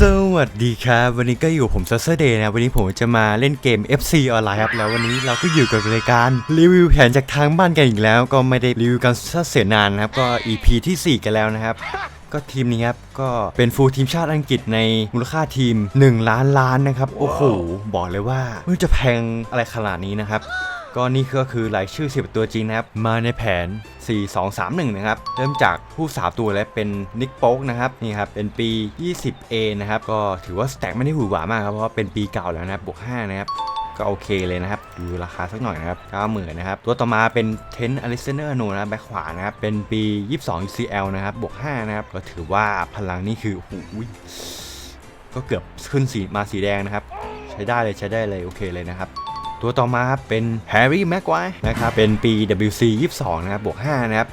สวัสดีครับ วันนี้ก็อยู่ผมซัสเซอร์เดย์นะ วันนี้ผมจะมาเล่นเกม FC ออนไลน์ครับ แล้ววันนี้เราก็อยู่กับรายการรีวิวแผนจากทางบ้านกันอีกแล้ว ก็ไม่ได้รีวิวกันซะเสียนานนะครับ ก็ EP ที่ 4 กันแล้วนะครับ ก็ทีมนี้ครับ ก็เป็นฟูลทีมชาติอังกฤษในมูลค่าทีม 1 ล้านล้านนะครับ โอ้โห บอกเลยว่าไม่รู้จะแพงอะไรขนาดนี้นะครับ ก็นี่ก็คือรายชื่อ 10 ตัวจริงนะครับ มาในแผน 4 2 3 1 นะครับ เริ่มจากผู้สาวตัวและเป็นนิกโป๊กนะครับนี่ครับ เป็นปี 20A นะครับ ก็ถือว่าสแต็กไม่ได้หวือหวามากครับ เพราะว่าเป็นปีเก่าแล้วนะครับบวก 5 นะครับก็โอเคเลยนะครับ ดูราคาสักหน่อยนะครับ90,000นะครับ ตัวต่อมาเป็นเทนอลิเซเนอร์โนนะแบ็คขวานะครับ เป็นปี 22 UCL นะครับ บวก 5 นะครับ ก็ถือว่าพลังนี่คือโอ้โหก็เกือบขึ้นสีมาสีแดงนะครับ ใช้ได้เลยใช้ได้เลย โอเคเลยนะครับ ตัวต่อมาครับเป็นแฮร์รี่แม็กไวนะครับเป็นปี WC 22 นะครับบวก 5 นะครับ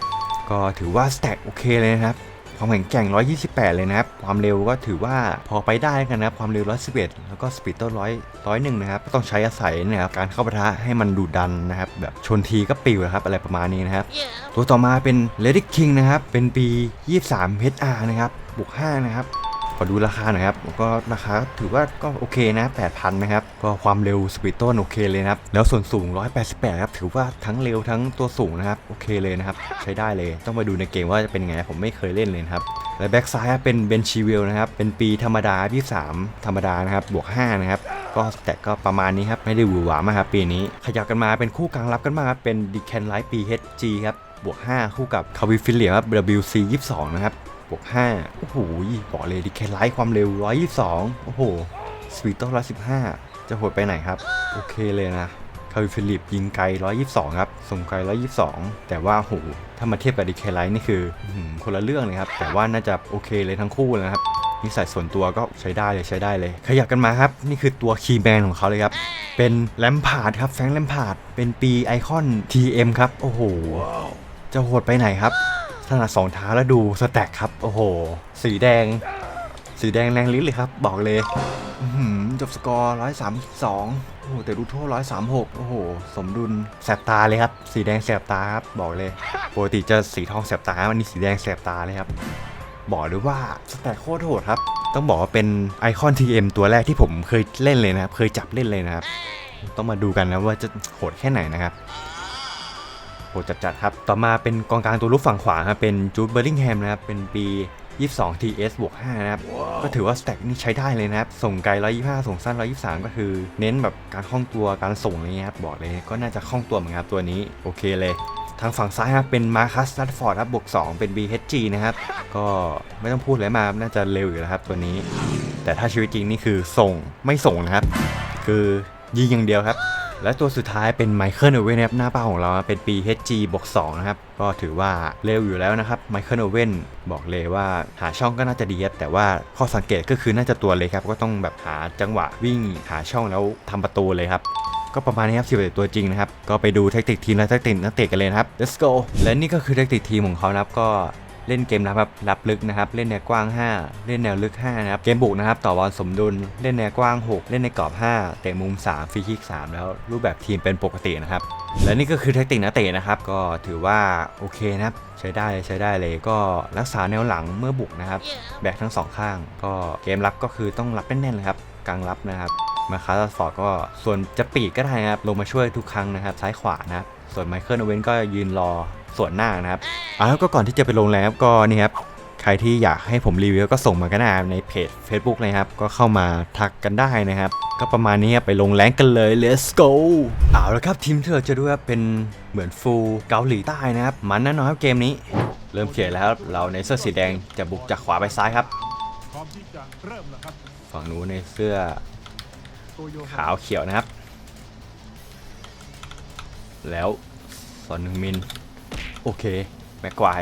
ก็ถือว่าสแต็กโอเคเลยนะครับความแข็งแกร่ง 128 เลยนะครับ ความเร็วก็ถือว่าพอไปได้กันนะครับ ความเร็ว 111 แล้วก็สปีดต้นร้อยร้อยหนึ่งนะครับก็ต้องใช้อาศัยนะครับ การเข้าปะทะให้มันดุดันนะครับ แบบชนทีก็ปิวนะครับ อะไรประมาณนี้นะครับตัวต่อมาเป็น Lady King นะครับ เป็นปี 23 HR นะครับ บวก 5 นะครับ อดูราคาหน่อยครับก็ราคาถือว่าก็โอเคนะ 8,000นะครับก็ความเร็วสปีดต้นโอเคเลยนะครับแล้วส่วนสูง 188ครับถือว่าทั้งเร็วทั้งตัวสูงนะครับโอเคเลยนะครับใช้ได้เลยต้องไปดูในเกมว่าจะเป็นไงผมไม่เคยเล่นเลยครับและแบ็กซ้ายเป็นเบนชีวิลนะครับเป็นปีธรรมดาที่3ธรรมดานะครับบวก5นะครับก็แต่ก็ประมาณนี้ครับไม่ได้หวือหวามากครับปีนี้ ขยับกันมาเป็นคู่กลางรับกันมากครับเป็นดิแคนไลท์ปี HG ครับบวก 5 คู่กับคาวิฟิลเลียครับ WC 22 นะครับ บวก5โอ้โหบอกเลยดิแคไลท์ความเร็ว122โอ้โหสปีดต้อง115จะโหดไปไหนครับ โอเคเลยนะคาวิฟิลิปยิงไกล 122 ครับส่งไกล 122 แต่ว่าโหถ้ามาเทียบกับดิแคไลท์นี่คือคนละเรื่องเลยครับ แต่ว่าน่าจะโอเคเลยทั้งคู่นะครับ นิสัยส่วนตัวก็ใช้ได้เลยใช้ได้เลย ขยับกันมาครับ นี่คือตัวคีย์แมนของเขาเลยครับ เป็นแลมพาดครับแฟงแลมพาดเป็นปีไอคอน TM ครับ โอ้โห จะโหดไปไหนครับ ขนาดสองเท้าแล้วดูสแต็กครับ โอ้โห สีแดง สีแดงแรงลิ้นเลยครับ บอกเลยอื้อหือจบสกอร์ร้อยสามสองโอ้โหแต่ดูโทษร้อยสามหกโอ้โห สมดุลแสบตาเลยครับ สีแดงแสบตาครับ บอกเลยปกติจะสีทองแสบตาวันนี้สีแดงแสบตาเลยครับ บอกเลยว่าสแต็กโคตรโหดครับ ต้องบอกว่าเป็นไอคอน TM ตัวแรกที่ผมเคยเล่นเลยนะครับ เคยจับเล่นเลยนะครับ ต้องมาดูกันนะว่าจะโหดแค่ไหนนะครับ โหจัดๆครับ ต่อมาเป็นกองกลางตัวรุกฝั่งขวาครับเป็นจูดเบอร์ลิงแฮมนะครับ เป็นปี 22 TS บวก 5 นะครับ ก็ถือว่าสแต็กนี่ใช้ได้เลยนะครับ ส่งไกล 125 ส่งสั้น 123 ก็คือเน้นแบบการคล่องตัวการส่งอะไรเงี้ยครับ บอกเลยก็น่าจะคล่องตัวเหมือนกันครับตัวนี้ โอเคเลยทางฝั่งซ้ายครับเป็นมาคัสซัตฟอร์ดครับบวก 2 เป็น BHG นะครับ ก็ไม่ต้องพูดเลยมาน่าจะเร็วอยู่แล้วครับตัวนี้ แต่ถ้าชีวิตจริงนี่คือส่งไม่ส่งนะครับ คือยิงอย่างเดียวครับ และตัวสุดท้ายเป็นไมเคิลโอเว่นนะครับหน้าเป้าของเราเป็นปี HG บวก2นะครับ ก็ถือว่าเร็วอยู่แล้วนะครับไมเคิลโอเว่นบอกเลยว่าหาช่องก็น่าจะดีครับแต่ว่าข้อสังเกตก็คือน่าจะตัวเลยครับ ก็ต้องแบบหาจังหวะวิ่งหาช่องแล้วทำประตูเลยครับก็ประมาณนี้ครับ11ตัวจริงนะครับ ก็ไปดูแทคติกทีมและแทคติกนักเตะกันเลยนะครับ let's go และนี่ก็คือแทคติกทีมของเขานะครับ ก็ เล่นเกมรับครับรับลึกนะครับ เล่นแนวกว้าง 5 เล่นแนวลึก5นะครับ เกมบุกนะครับ ต่อบอลสมดุล เล่นแนวกว้าง 6 เล่นในกรอบ 5 เตะมุม 3 ฟรีคิก 3 แล้วรูปแบบทีมเป็นปกตินะครับ และนี่ก็คือเทคนิคนักเตะนะครับ ก็ถือว่าโอเคนะครับ ใช้ได้ใช้ได้เลยก็รักษาแนวหลังเมื่อบุกนะครับ แบกทั้งสองข้าง ก็เกมรับก็คือต้องรับแน่นๆเลยครับกลางรับนะครับมาคาร์ฟอร์ดก็ส่วนจะปีกก็ได้นะครับลงมาช่วยทุกครั้งนะครับ ซ้ายขวานะครับส่วนไมเคิลโอเวนก็ยืนรอ ส่วนหน้านะครับอ่าแล้วก็ก่อนที่จะไปลงแล้วก็นี่ครับใครที่อยากให้ผมรีวิวก็ส่งมากันนะในเพจ Facebook เลยครับ ก็เข้ามาทักกันได้นะครับ ก็ประมาณนี้ครับไปลงแรงกันเลย let's go เอาละครับทีมที่เราจะดูครับเป็นเหมือนฟูลเกาหลีใต้นะครับ มันแน่นอนครับเกมนี้ เริ่มเขียนแล้วครับเราในเสื้อสีแดงจะบุกจากขวาไปซ้ายครับพร้อมที่จะเริ่มแล้วครับฝั่งนู้นในเสื้อโตโยขาวเขียวนะครับ แล้วสอนหนึ่งมิล โอเค แม็กควาย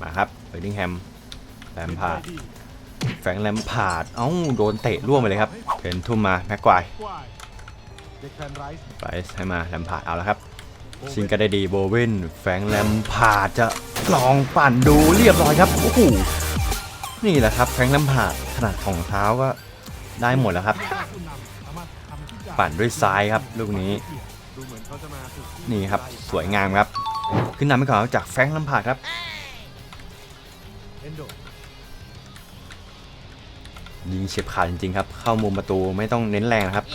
มาครับเบอร์ดิงแฮมแลมพาร์ดแฟงแลมพาร์ดเอ้า โดนเตะร่วงไปเลยครับเทนทุ่มมาแม็กควายไปให้มาแลมพาร์ดเอาละครับชิงก็ได้ดีโบเวนแฟงแลมพาร์ดจะลองปั่นดูเรียบร้อยครับโอ้โหนี่แหละครับแฟงแลมพาร์ดขนาดของเท้าก็ได้หมดแล้วครับ ปั่นด้วยซ้ายครับลูกนี้นี่ครับสวยงามครับ ขึ้นนำไปก่อนครับจากแฟรงค์แลมพาร์ดครับเอนโดยิงเฉียบขาดจริงๆครับ เข้ามุมประตูไม่ต้องเน้นแรงนะครับ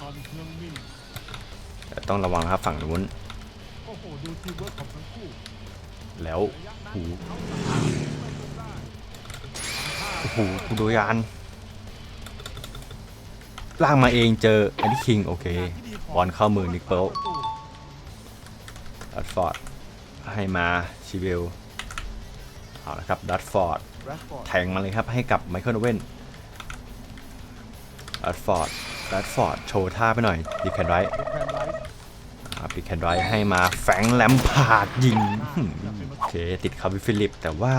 ตอนเครื่องมินแต่ต้องระวังนะครับฝั่งนู้นโอ้โหดูทีมเวิร์กของทั้งคู่แล้วระยะนั้นโอ้โหเขาสามารถเล่นได้โอ้โหกูโดยานล่างมาเองเจอแอนดี้คิง โอเค บอลเข้ามือนิกเปิลดัตฟอร์ด ให้มาชิเวลเอาละครับดัตฟอร์ดแรชฟอร์ดแทงมาเลยครับให้กับไมเคิลโอเว่นดัตฟอร์ดดัตฟอร์ดโชว์ท่าไปหน่อยดิแคนไรเดคแคนไรส์ครับดิแคนไรให้มาแฟรงค์แลมพาร์ดยิงอื้อหือโอเคติดคาร์บิฟิลิป แต่ว่า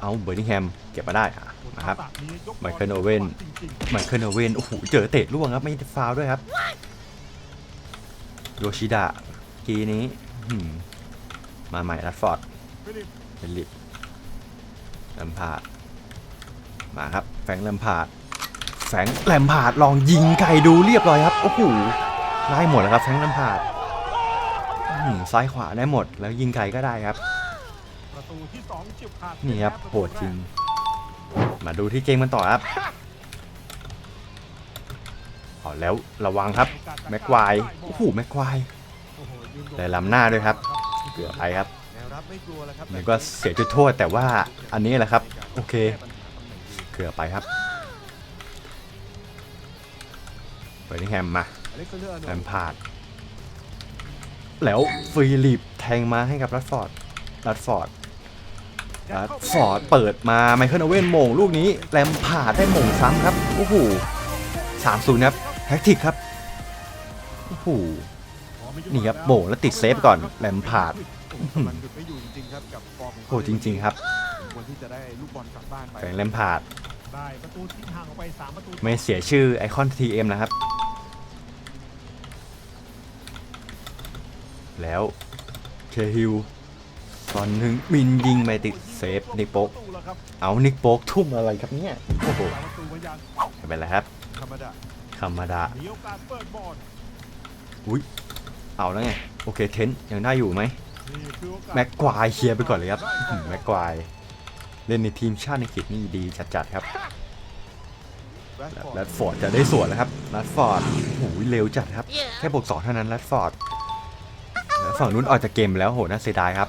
เอาเบอร์นิงแฮมเก็บมาได้อะนะครับทักษะนี้ยกไมเคิลโอเว่นจริงไมเคิลโอเว่นโอ้โหเจอเตะล่วงครับไม่ได้ฟาวล์ด้วยครับโยชิดะกีนี้อื้อหือ มาใหม่ดัตฟอร์ดๆฟิลิปเฮลิปลมพาดมาครับ แฟงแลมพาดแฟงแลมพาดลองยิงไกลดูเรียบร้อยครับ โอ้โหได้หมดแล้วครับ แฟงแลมพาดซ้ายขวาได้หมด แล้วยิงไกลก็ได้ครับประตูที่สองเฉียบขาดนี่ครับโหดจริง มาดูที่เกมกันต่อครับเอาแล้วระวังครับ แม็กควายโอ้โหแม็กควายโอ้โหยืนแต่ล้ำหน้าด้วยครับ เกือบไปครับแนวรับไม่กลัวแล้วครับมันก็เสียจุดโทษแต่ว่าอันนี้แหละครับ โอเค เกือบไปครับเบอร์นิงแฮมมาอเล็กซานเดอร์อาร์โนแลลมด์พาร์ดแล้วฟิลิปแทงมาให้กับรัดฟอร์ดรัดฟอร์ดรัดฟอร์ดเปิดมาไมเคิลโอเว่นโมงลูกนี้แลมพาร์ดได้โมงซ้ำครับ โอ้โหสามศูนย์ครับแฮกติกครับ โอ้โห นี่ครับโบกแล้วติดเซฟก่อนแลมพาร์ดมันหยุดไม่อยู่จริงๆครับกับฟอร์มของโอ้จริง ๆ ครับควรที่จะได้ลูกบอลกลับบ้านไปแฟงแลมพาร์ดได้ประตูทิ้งห่างออกไปสามประตูไม่เสียชื่อไอคอน TM นะครับ แล้วเคฮิลตอนหนึ่งมินยิงไปติดเซฟนิกโป๊กประตูแล้วครับเอานิกโป๊กทุ่มอะไรครับเนี่ย โอ้โหหลายประตูมายังไม่เป็นไรครับธรรมดาธรรมดามีโอกาสเปิดบอลอุ้ยเอาแล้วไง โอเคเทนต์ยังได้อยู่ไหมนี่คือโอกาสแม็กควายเคลียร์ไปก่อนเลยครับอื้อหือแม็กควายเล่นในทีมชาติอังกฤษนี่ดีจัดๆครับแรชฟอร์ดแรดฟอร์ดจะได้สวนแล้วครับแรดฟอร์ดโอ้โหเร็วจัดครับ แค่บวกสองเท่านั้นแรดฟอร์ดแล้วฝั่งนู้นออกจากเกมไปแล้วโหน่าเสียดายครับ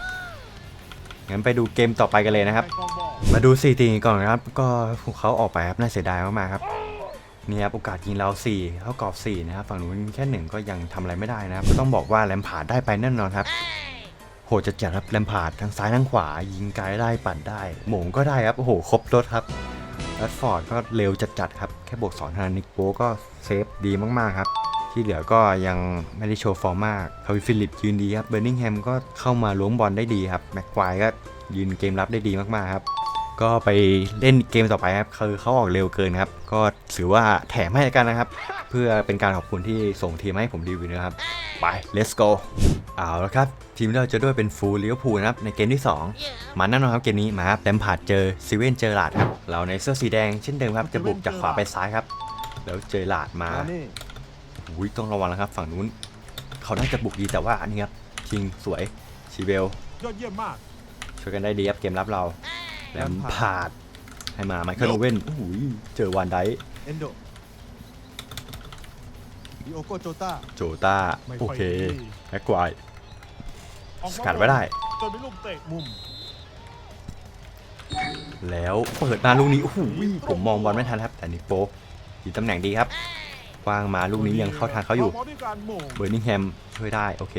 งั้นไปดูเกมต่อไปกันเลยนะครับได้กองบอลมาดู4ทีก่อนนะครับ ก็พวกเขาออกไปครับน่าเสียดายมากๆครับ นี่ครับโอกาสยิงเรา 4 เท่ากรอบ4นะครับฝั่งนู้นแค่หนึ่งก็ยังทำอะไรไม่ได้นะครับก็ต้องบอกว่าแลมพาดได้ไปแน่นอนครับโหจะจัดครับแลมพาดทั้งซ้ายทั้งขวา ยิงไกลได้ปั่นได้หมงก็ได้ครับโอ้โหครบรถครับแรดฟอร์ดก็เร็วจัดๆครับแค่บวกสองทานานิกโปก็เซฟดีมากๆครับที่เหลือก็ยังไม่ได้โชว์ฟอร์มมากคาวิฟิลิปยืนดีครับเบอร์นิงแฮมก็เข้ามาล้วงบอลได้ดีครับแม็กควายก็ยืนเกมรับได้ดีมากๆครับ ก็ไปเล่นเกมต่อไปครับคือเขาออกเร็วเกินครับ ก็ถือว่าแถมให้แล้วกันนะครับ เพื่อเป็นการขอบคุณที่ส่งทีมมาให้ผมรีวิวนะครับ ไป let's go เอาละครับ ทีมที่เราจะด้วยเป็นฟูลลิเวอร์พูลนะครับ ในเกมที่ 2 มาแน่นอนครับเกมนี้มาครับแลมพาร์ดเจอซิเวนเจอร์ลาดครับ เราในเสื้อสีแดงเช่นเดิมครับ จะบุกจากขวาไปซ้ายครับ แล้วเจอลาดมามานี่อุ้ยต้องระวังแล้วครับ ฝั่งนู้น เขาน่าจะบุกดีแต่ว่าอันนี้ครับคิงสวยชีเบลยอดเยี่ยมมากช่วยกันได้ดีครับเกมรับเรา แลมพาร์ดให้มาไมเคิลโอเว่นอุ้ยเจอวานไดเอนโดดิโอโกโจต้าโจต้าไม่โอค่อยเคดีแม็กควายออกสมากัดไว้ได้จนเป็นลูกเตะมุม แล้วเปิดมาลูกนี้โอ้โหผมมองบอลไม่ทันครับ แต่นิโป๊กยีตำแหน่งดีครับกว้างมาลูกนี้ยังเข้าทางเขาอยู่มด้วยการโมงเบอร์นิงแฮมช่วยได้ โอเค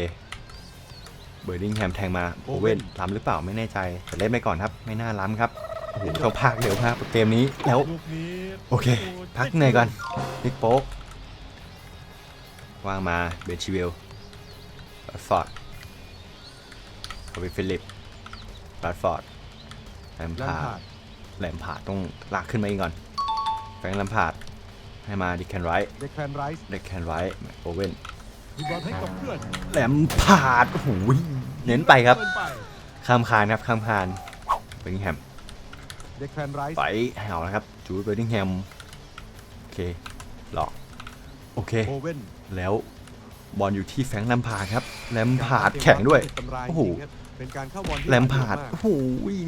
เบอร์นิงแฮมแทงมาโอเว่นล้ำหรือเปล่าไม่แน่ใจแต่เล่นไปก่อนครับ ไม่น่าล้ำครับโอ้โหต้องพากเร็วมากเกมนี้แล้วลูกนี้โอเค พักเหนื่อยก่อนนิกโป๊กวางมาเบนชิเวลบัตฟอร์ดคาวิฟิลิปบัตฟอร์ดแลมแลมพาพาร์ร์ดดแลมพาร์ดต้องลากขึ้นมาเองก่อนแฟรงค์แลมพาร์ดให้มาดิแคนไรท์เดคแคนไรส์ดิแคนไรท์โอเว่น มีบอลให้กับเพื่อนแหลมพาดโอ้โหเน้นไปครับ เกินไปข้ามคานครับข้ามคานเบอร์นิงแฮมเดคแคนไรส์ไปเอาแล้วครับจูดเบอร์นิงแฮมโอเคหลอกโอเค โอเว่นแล้วบอลอยู่ที่แฟรงค์แลมพาร์ดครับแลมพาร์ดแข่งด้วยตำรายโอ้โหจริงครับเป็นการเข้าบอลที่แลมพาร์ดมากโอ้โห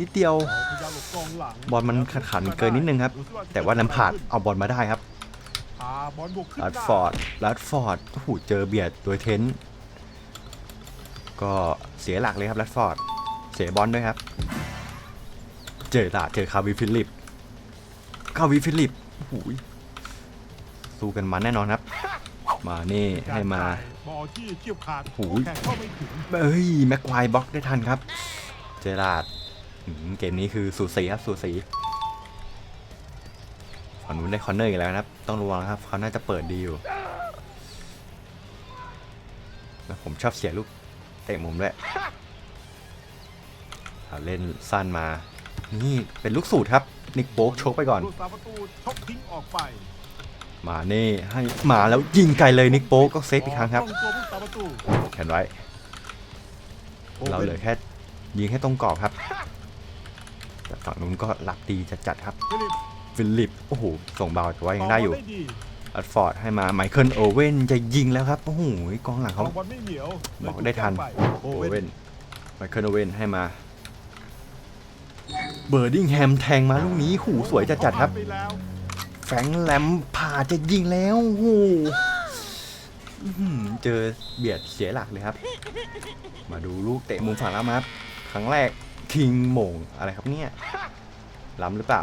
นิดเดียว พยายามหลบกองหลังบอลมันขัดขันเกินนิดนึงครับ ดูสิแต่ว่าแลมพาร์ดเอาบอลมาได้ครับพา บอลบุกขึ้นลัดหน้าฟอร์ดลัดฟอร์ดโอ้โหเจอเบียดโดยเทนต์ก็เสียหลักเลยครับลัดฟอร์ด เสียบอลด้วยครับ เจอตาเจอคาวิฟิลิป คาวิฟิลิปโอ้โหสู้กันมันแน่นอนครับ มานี่ให้มาบอลที่เฉียบขาดโอ้โหแข่งเข้าไม่ถึงเอ้ยแม็กควายบล็อกได้ทันครับ เจอราดอืมเกมนี้คือสูสีครับสูสี ฝั่งนู้นได้คอนเนอร์อีกแล้วนะครับ ต้องระวังครับเขาน่าจะเปิดดีอยู่แล้วผมชอบเสียลูกเตะมุมด้วยเอาเล่นสั้นมา นี่เป็นลูกสูตรครับ นิกโป๊กโชกไปก่อน ลูกสาประตูชกทิ้งออกไปมาเน่ให้มาแล้วยิงไกลเลยนิกโป๊กก็เซฟอีกครั้งครับตรงตัวผู้สาประตูแขนไว้ เราเหลือแค่ยิงให้ตรงกรอบครับแต่ฝั่งนู้นก็รับดีจัดๆครับ ฟิลิป ฟิลิป โอ้โห ส่งเบาแต่ว่ายังได้อยู่ต่บลดีอัดฟอร์ดให้มาไมเคิลโอเว่นจะยิงแล้วครับ โอ้โหกองหลังคเขาองบอลไม่เหนียวบอกได้ทันเลยโอเว่นไมเคิลโอเว่นให้มา เบอร์ดิงแฮมแทงมาลูกนี้หูสวยจัดๆครับไปแล้วแฟรงค์แลมพาจะยิงแล้วโอ้โหอื้อหือเจอเบียดเสียหลักเลยครับ มาดูลูกเตะมุมฝั่งแล้วครับ ครั้งแรกคิงโหม่งอะไรครับเนี่ยล้ำหรือเปล่า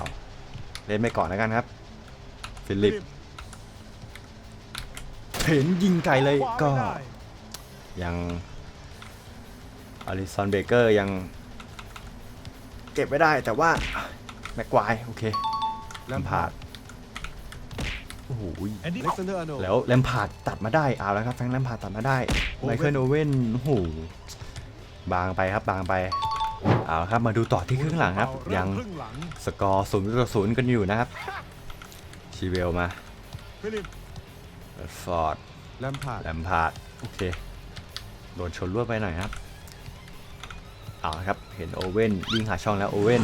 เล่นไปก่อนแล้วกันครับ ฟิลิปเห็นยิงไกลเลยก็ ยังอลิสันเบเกอร์ยัง เก็บไม่ได้แต่ว่า แม็กควาย โอเคแลมพาร์ดโอ้โหแอนดี้เล็กซานเดอร์อาร์โนแล้วแลมพาดตัดมาได้เอาแล้วครับแฟงแลมพาดตัดมาได้ไมเว่นเคิลโอเว่นโอ้โหบางไปครับบางไป เอาละครับมาดูต่อที่ครึ่งหลังครับเริ่มยังครึ่งหลังสกอร์ศูนย์ต่อศูนย์กันอยู่นะครับชีเวลมาฟิลิปฟอร์ดแลมพาร์ดแลมพาร์ดโอเคโดนชนรวดไปหน่อยครับเอาละครับเห็นโอเว่นวิ่งหาช่องแล้วโอเว่น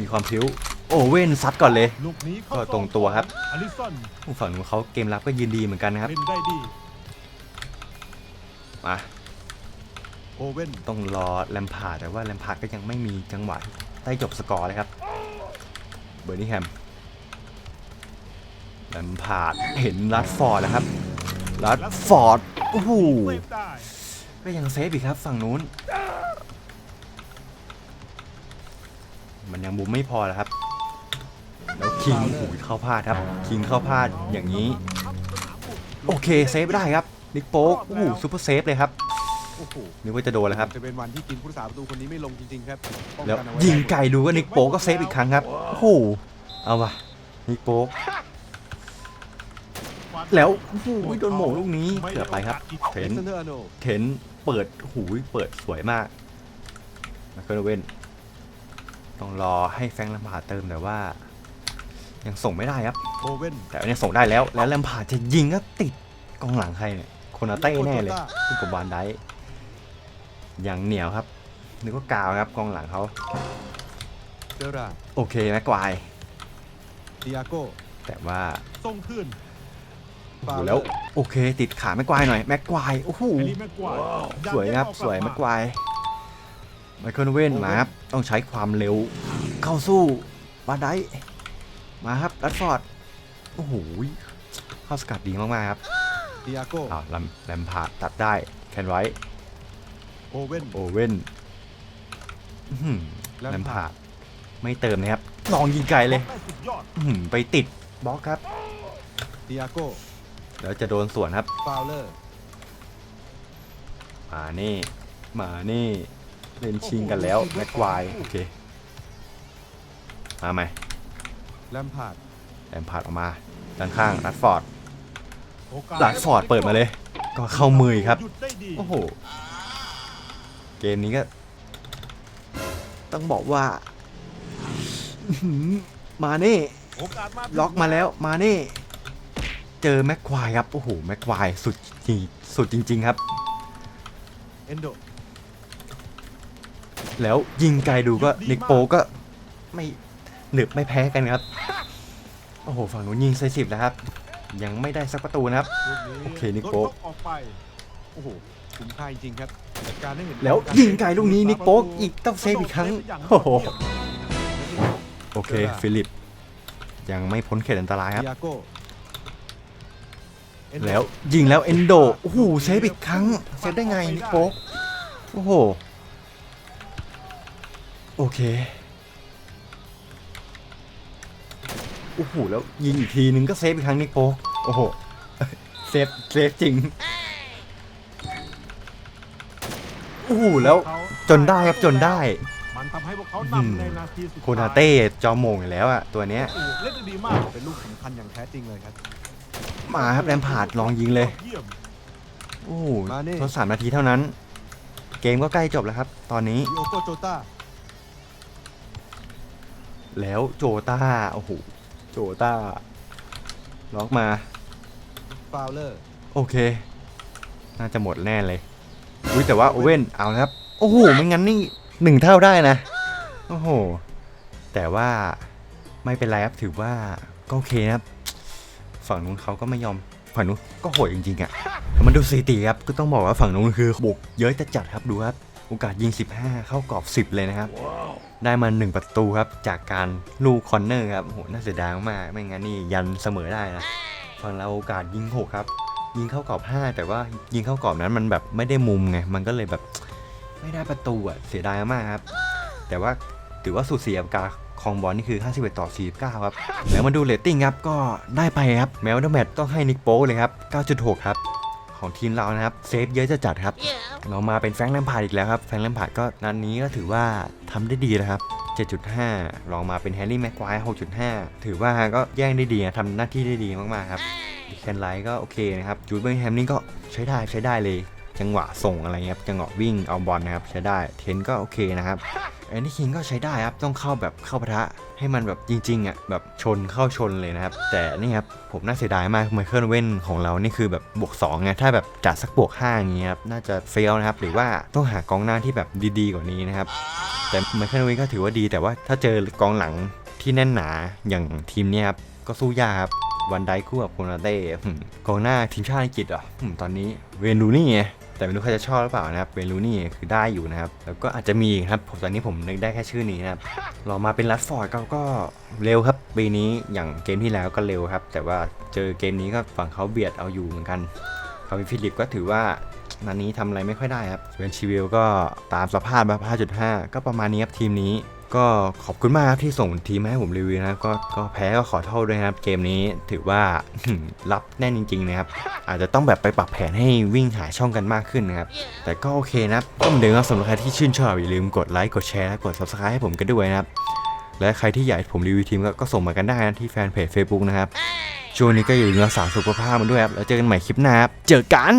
มีความพลิ้วโอเว่นซัดก่อนเลยลูกนี้เข้าก็ตรงตัวครับอลิสันฝั่งนู้นเขาเกมรับก็ยืนดีเหมือนกันนะครับเล่นได้ดีมา โอเว่นต้องรอแลมพาร์ดแต่ว่าแลมพาร์ดก็ยังไม่มีจังหวะได้จบสกอร์เลยครับ เบอร์นี่แฮมแลมพาร์ดเห็นลัดฟอร์ดแล้วครับลัดฟอร์ดโอ้โหก็ยังเซฟอีกครับฝั่งนู้น มันยังมุมไม่พอแล้วครับ แล้วคิงโอ้โหเข้าพลาดครับ คิงเข้าพลาดอย่างนี้ โอเคเซฟได้ครับนิกโป๊กโอ้โหซูเปอร์เซฟเลยครับ โอ้โหนึกว่าจะโดนแล้วครับ จะเป็นวันที่กินผู้รักษาประตูคนนี้ไม่ลงจริงๆครับป้องแล้วกันเอาไว้ยิงได้ไก่ดูก็นิกโป๊กก็เซฟอีกครั้งครับ โอ้โห เอาวะนิกโป๊กแล้วโอ้โหโดนโหม่งลูกนี้เกือบไปครับ เทเล็นกซานเดอร์อาร์โนเทนเปิดหูยเปิดสวยมากมาเคิลเว่นต้องรอให้แฟรงค์แลมพาร์ดเติมแต่ว่า ยังส่งไม่ได้ครับ โอเว่นแต่อันนี้ส่งได้แล้ว แล้วแลมพาร์ดจะยิงก็ติดกองหลังใครเนี่ย โคนาเต้แน่เลย ซึ่งกับวานได ยังเหนียวครับนึกว่ากาวครับกองหลังเขาเจอราร์ดโอเคแม็กควายดิอาโก้แต่ว่าส่งขึ้นโอ้โหแล้วโอเค ติดขาแม็กควายหน่อยแม็กควายโอ้โหแฮร์รี่แม็กควายสวยครับสวยแม็กควายไมเคิลเว่นมาครับต้องใช้ความเร็วเข้าสู้บาไดมาครับรัดฟอร์ดโอ้โหเข้าสกัดดีมากๆครับดิอาโก้อ้าวแลมแลมพาร์ดตัดได้แคนไว้ โอเว่น โอเว่นอื้อหือแลแลมมพาพาร์ร์ดดไม่เติมนะครับลองยิงไกลเลยได้สุดยอด อื้อหือไปติดบล็อกครับดิอาโก้แล้วจะโดนสวนครับ ฟาวเลอร์มานี่มานี่เล่นชิงกันแล้วแม็กควายโอเค มาไหมแลมพาร์ดแลมพาร์ดออกมา ด้านข้างรัดฟอร์ดโอกาสรัดฟอร์ดเปิดมาเลย ก็เข้ามือครับ หยุดได้ดีโอ้โห เกมนี้ก็ ต้องบอกว่าอื้อหือมาเน่โอกาสมาล็อกมาแล้วมาเน่เจอแม็กควายครับ โอ้โห แม็กควายสุดจริงสุดจริง ๆ ครับเอนโดแล้วยิงไกลดูก็นิกโปก็ไม่หนึบไม่แพ้กันครับ โอ้โห ฝั่งนู้นยิงใส่สิบนะครับ ยังไม่ได้สักประตูนะครับลูกนี้โอเคนิโก้โดนยออกไป โอ้โหคุ้มค่าจริงๆครับจัดการได้เห็นแล้วยิงไกลลูกนี้นิกโป๊กอีกต้องเซฟอีกครั้งโอ้โหโอเคฟิลิป ยังไม่พ้นเขตอันตรายครับดิอาโก้แล้วยิงแล้วเอนโดโอ้โหเซฟอีกครั้งเซฟได้ไงนิกโป๊กโอ้โหโอเคโอ้โหแล้วยิงอีกทีนึงก็เซฟอีกครั้งนิกโป๊กโอ้โหเซฟเซฟจริง โอ้โหแล้วจนได้ครับจนได้มันทำให้พวกเขาอืมนำในนาทีสุดท้ยโคนาเต้จอมโมงอยู่แล้วอะตัวเนี้ยโอ้โหเล่นได้ดีมากเป็นลูกสำคัญอย่างแท้จริงเลยครับมาครับแรมพาร์ดลองยิงเลยเยี่ยมโอ้โหมานี่ทดสามนาทีเท่านั้น เกมก็ใกล้จบแล้วครับ ตอนนี้ดิโอโกโจต้าแล้วโจต้าโอ้โหโจต้าล็อกมา ฟาวเลอร์ โอเค น่าจะหมดแน่เลย อุ้ยแต่ว่าโอเว่นเอาแล้วครับ โอ้โหไม่งั้นนี่หนึ่งเท่าได้นะ โอ้โห แต่ว่าไม่เป็นไรครับถือว่าก็โอเคนะครับ ฝั่งนู้นเขาก็ไม่ยอม ฝั่งนู้นก็โหดจริงๆอะ่ะมันดูสถิติครับก็ต้องบอกว่าฝั่งนู้นคือบุกเยอะจะจัดครับดูครับโอกาสยิง 15 เข้ากรอบ 10 เลยนะครับ ได้มา 1 ประตูครับ จากการลูกคอนเนอร์ครับโหน่าเสียดายมากไม่งั้นนี่ยันเสมอได้นะฝั่งเราโอกาสยิงหกครับ ยิงเข้ากรอบ 5 แต่ว่ายิงเข้ากรอบนั้นมันแบบไม่ได้มุมไง มันก็เลยแบบไม่ได้ประตูอะ เสียดายมากครับ แต่ว่าถือว่าสูสีกับการครองบอลนี่คือ 51 ต่อ 49 ครับ แล้วมาดูเรตติ้งครับ ก็ได้ไปครับ แมวเดอร์แมตต้องให้นิกโป้เลยครับ 9.6 ครับ ของทีมเรานะครับ เซฟเยอะจะจัดครับ เรามาเป็นแฟรงค์แลมพาร์ดอีกแล้วครับ แฟรงค์แลมพาร์ดก็นัดนนี้ก็ถือว่าทำได้ดีแล้วครับ7.5ลองมาเป็นแฮร์รี่แม็กควาย6.5 ถือว่าก็แย่งได้ดีนะทำหน้าที่ได้ดีมาก ๆ ครับดิ แคนไลท์ก็โอเคนะครับจูดเบิร์แฮมนี่ก็ใช้ได้ใช้ได้เลย จังหวะส่งอะไรเงี้ยครับจังหวะวิ่งเอาบอลนะครับใช้ได้เทนก็โอเคนะครับแอนนี่คิงก็ใช้ได้ครับต้องเข้าแบบเข้าปะทะให้มันแบบจริงๆอะแบบชนเข้าชนเลยนะครับ แต่นี่ครับผมน่าเสียดายมากไมเคิลเว่นของเรานี่คือแบบบวก2ไงถ้าแบบจัดสักบวก5อย่างเงี้ยครับน่าจะเฟลนะครับ หรือว่าต้องหากองหน้าที่แบบดีๆกว่านี้นะครับ แต่ไมเคิลเว่นก็ถือว่าดี แต่ว่าถ้าเจอกองหลังที่แน่นหนาอย่างทีมเนี้ยครับก็สู้ยากครับ วันไดคู่กับโคนาเต้กองหน้าทีมชาติอังกฤษอะตอนนี้เวนดูนี่ไงแต่ไม่รู้ใครจะชอบหรือเปล่านะครับเวลูนี่คือได้อยู่นะครับ แล้วก็อาจจะมีอีกครับผมตอนนี้ผมนึกได้แค่ชื่อนี้นะครับลอมาเป็นรัดฟอร์ดก็ก็เร็วครับปีนี้อย่างเกมที่แล้วก็เร็วครับ แต่ว่าเจอเกมนี้ก็ฝั่งเขาเบียดเอาอยู่เหมือนกันคาวินฟิลิปก็ถือว่านันนี้ทำอะไรไม่ค่อยได้ครับเวนชิวิลก็ตามสภาพแบบ5.5 ก็ประมาณนี้ครับทีมนี้ ก็ขอบคุณมากครับที่ส่งทีมมาให้ผมรีวิวนะครับก็ก็แพ้ก็ขอโทษด้วยครับ เกมนี้ถือว่า รับแน่นจริง ๆ นะครับ อาจจะต้องแบบไปปรับแผนให้วิ่งหาช่องกันมากขึ้นนะครับ แต่ก็โอเคนะครับก็เหมือนเดิมครับสำหรับใครที่ชื่นชอบอย่าลืมกดไลค์กดแชร์และกด subscribe ให้ผมกันด้วยนะครับ และใครที่อยากให้ผมรีวิวทีมก็ก็ส่งมากันได้นะที่แฟนเพจ Facebook นะครับช่วงนี้ก็อย่าลืมรักษาสุขภาพมันด้วยครับแล้วเจอกันใหม่คลิปหน้าครับเจอกัน